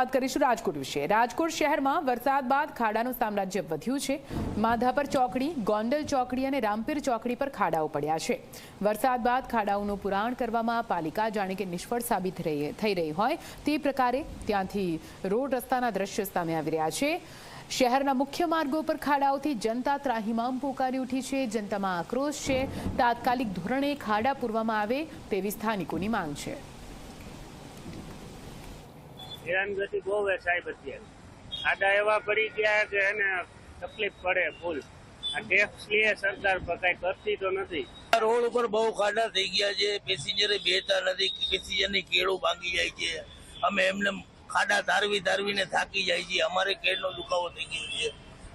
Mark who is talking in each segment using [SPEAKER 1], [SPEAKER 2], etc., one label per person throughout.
[SPEAKER 1] વાત કરીશું રાજકોટ વિશે. રાજકોટ શહેરમાં વરસાદ બાદ ખાડાનું સામ્રાજ્ય વધ્યું છે. માધાપર ચોકડી, ગોંડલ ચોકડી અને રામપીર ચોકડી પર ખાડાઓ પડ્યા છે. વરસાદ બાદ ખાડાઓનું પુરાણ કરવામાં પાલિકા જાણે કે નિષ્ફળ સાબિત થઈ રહી હોય તે પ્રકારે ત્યાંથી રોડ રસ્તાના દ્રશ્યો સામે આવી રહ્યા છે. શહેરના મુખ્ય માર્ગો પર ખાડાઓથી જનતા ત્રાહિમામ પોકારી ઉઠી છે. જનતામાં આક્રોશ છે. તાત્કાલિક ધોરણે ખાડા પૂરવામાં આવે તેવી સ્થાનિકોની માંગ છે.
[SPEAKER 2] હેરાનગતિ બહુ હે સાહેબ ખાડા એવા પડી ગયા કે એને તકલીફ પડે ફૂલ. આ ટેક્સ લે સરકાર કાંઈ કરતી તો નથી.
[SPEAKER 3] રોડ ઉપર બહુ ખાડા થઈ ગયા છે, પેસેન્જરે બેતા નથી, પેસેન્જરની કેળું ભાંગી જાય છે. અમે એમને ખાડા તારવી તારવીને થાકી જાય છે અમારે કેળનો દુખાવો થઈ ગયો છે.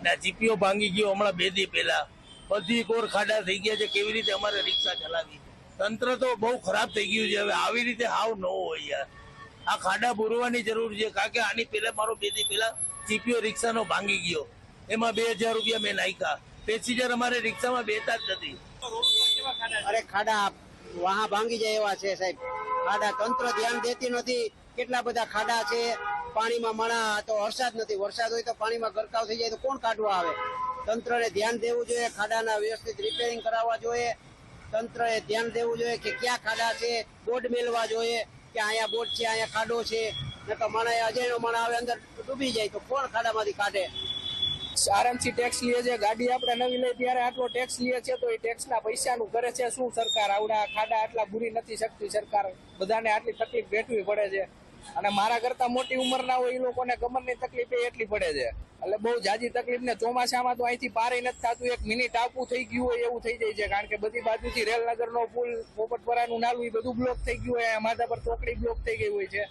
[SPEAKER 3] ને જીપીઓ ભાંગી ગયો હમણાં બે દી પહેલા. બધી કોર ખાડા થઈ ગયા છે. કેવી રીતે અમારે રિક્ષા ચલાવી? તંત્ર તો બહુ ખરાબ થઈ ગયું છે. હવે આવી રીતે હાવ ન હોય યાર. આ ખાડા પૂરવાની જરૂર છે. કારણ કે આની પહેલા મારો બે દી પહેલા ચીપીઓ રિક્ષાનો ભાંગી ગયો. એમાં બે હજાર રૂપિયા મેં નાખ્યા. પેસેન્જર અમારે રિક્ષામાં બેતા જ નથી.
[SPEAKER 4] અરે ખાડા, વાહા ભાંગી જાય એવા છે સાહેબ. ખાડા તંત્ર ધ્યાન દેતી નથી. કેટલા બધા ખાડા છે? પાણીમાં મણા, તો વરસાદ નથી. વરસાદ હોય તો પાણીમાં ગરકાવ થઈ જાય તો કોણ કાઢવા આવે? તંત્રને ધ્યાન દેવું જોઈએ, ખાડાના વ્યવસ્થિત રિપેરિંગ કરાવવા જોઈએ. તંત્રએ ધ્યાન દેવું જોઈએ કે ક્યાં ખાડા છે બોર્ડ મેળવા જોઈએ. કે અહીંયા બોટ છે, અહીંયા ખાડો છે ને તો મને અજયનો માણા આવે અંદર ડૂબી જાય તો કોણ ખાડામાંથી કાઢે?
[SPEAKER 5] આરામથી ટેક્સ લે છે, ગાડી આપણે નવી લઈ ત્યારે આટલો ટેક્સ લે છે તો એ ટેક્સના પૈસાનું કરે છે, શું સરકાર આવડા ખાડા આટલા બુરી નથી શકતી સરકાર, બધાને આટલી તકલીફ વેઠવી પડે છે. અને મારા કરતા મોટી ઉંમરના હોય એ લોકોને કમરની તકલીફ એટલી પડે છે. એટલે બહુ જાજી તકલીફ ને ચોમાસામાં તો અહીંથી પારે નથી થતું, એક મિનિટ આપવું થઈ ગયું હોય એવું થઈ જાય છે. કારણ કે બધી બાજુથી રેલનગરનો પુલ પોપટપરાનું નાલું એ બધું બ્લોક થઈ ગયું હોય માથા પર ચોકડી બ્લોક થઈ ગઈ હોય છે.